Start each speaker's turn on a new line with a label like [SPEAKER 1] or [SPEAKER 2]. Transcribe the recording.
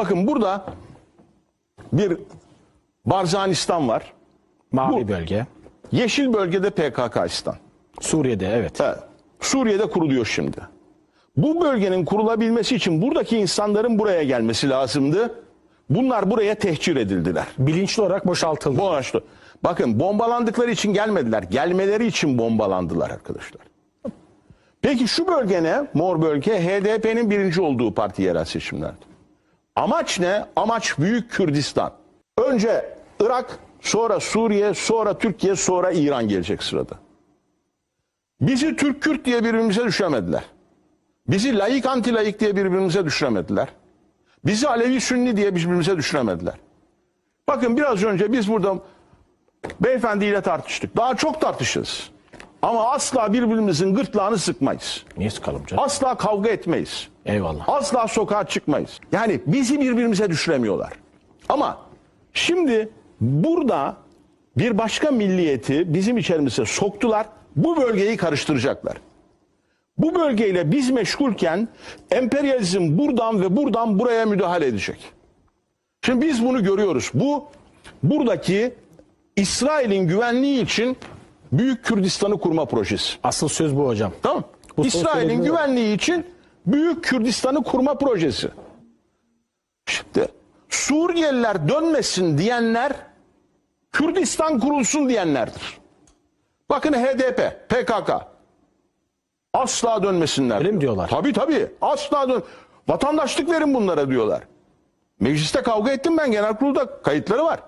[SPEAKER 1] Bakın burada bir Barzanistan var.
[SPEAKER 2] Mavi
[SPEAKER 1] Bu-
[SPEAKER 2] bölge.
[SPEAKER 1] Yeşil bölgede PKKistan.
[SPEAKER 2] Suriye'de evet.
[SPEAKER 1] Evet. Suriye'de kuruluyor şimdi. Bu bölgenin kurulabilmesi için buradaki insanların buraya gelmesi lazımdı. Bunlar buraya tehcir edildiler.
[SPEAKER 2] Bilinçli olarak boşaltıldı.
[SPEAKER 1] Amaçla. Bakın bombalandıkları için gelmediler. Gelmeleri için bombalandılar arkadaşlar. Peki şu bölge ne? Mor bölge HDP'nin birinci olduğu parti yerel seçimlerde. Amaç ne? Amaç Büyük Kürdistan. Önce Irak, sonra Suriye, sonra Türkiye, sonra İran gelecek sırada. Bizi Türk-Kürt diye birbirimize düşüremediler. Bizi layık anti-layık diye birbirimize düşüremediler. Bizi Alevi-Sünni diye birbirimize düşüremediler. Bakın biraz önce biz burada beyefendiyle tartıştık. Daha çok tartışırız. Ama asla birbirimizin gırtlağını sıkmayız.
[SPEAKER 2] Niye sıkalım canım?
[SPEAKER 1] Asla kavga etmeyiz.
[SPEAKER 2] Eyvallah.
[SPEAKER 1] Asla sokağa çıkmayız. Yani bizi birbirimize düşüremiyorlar. Ama şimdi burada bir başka milliyeti bizim içerimize soktular. Bu bölgeyi karıştıracaklar. Bu bölgeyle biz meşgulken emperyalizm buradan ve buradan buraya müdahale edecek. Şimdi biz bunu görüyoruz. Bu buradaki İsrail'in güvenliği için Büyük Kürdistan'ı kurma projesi.
[SPEAKER 2] Asıl söz bu hocam.
[SPEAKER 1] Tamam.
[SPEAKER 2] Bu
[SPEAKER 1] İsrail'in güvenliği için Büyük Kürdistan'ı kurma projesi. Şimdi Suriyeliler dönmesin diyenler Kürdistan kurulsun diyenlerdir. Bakın HDP, PKK asla dönmesinler.
[SPEAKER 2] Öyle mi diyorlar?
[SPEAKER 1] Tabii tabii. Asla dön. Vatandaşlık verin bunlara diyorlar. Mecliste kavga ettim ben genel kurulda kayıtları var.